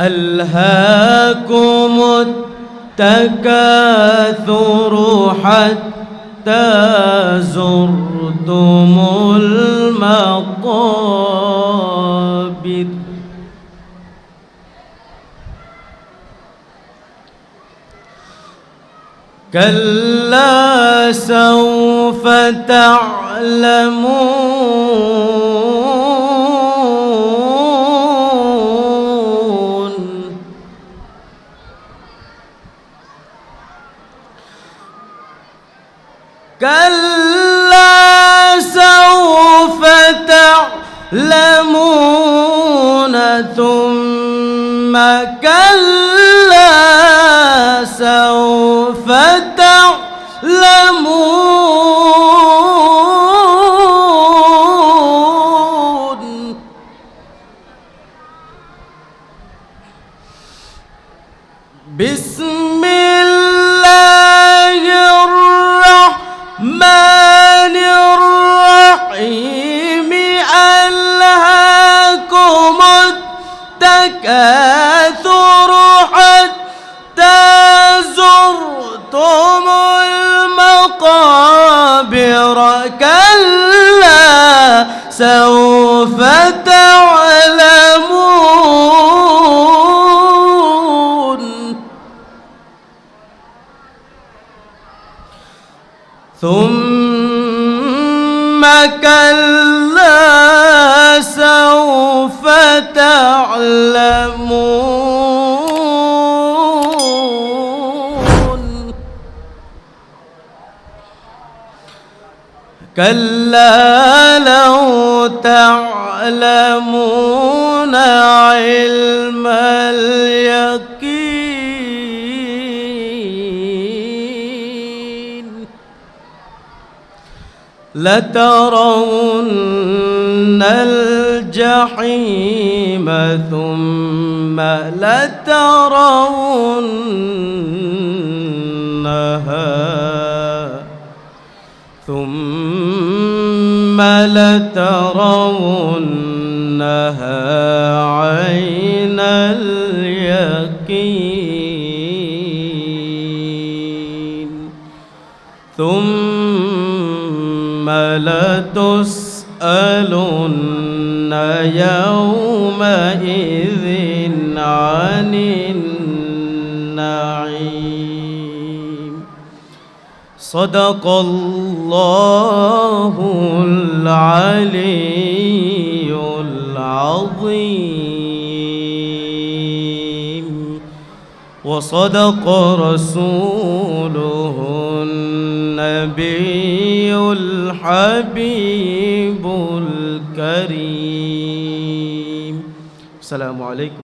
ألهاكم التكاثر حتى زرتم المقابر. كلا سوف تعلمون كلا سوف تعلمون ثم كلا سوف تعلمون. بسم ثم كلا سوف تعلمون. كلا لو تعلمون علم اليقين. لترون الجحيم ثم لترونها ثم لترونها عين اليقين. ثم لتسألن يومئذ عن النعيم. صدق الله العلي العظيم. وصدق رسوله النبي الحبيب الكريم. السلام عليكم.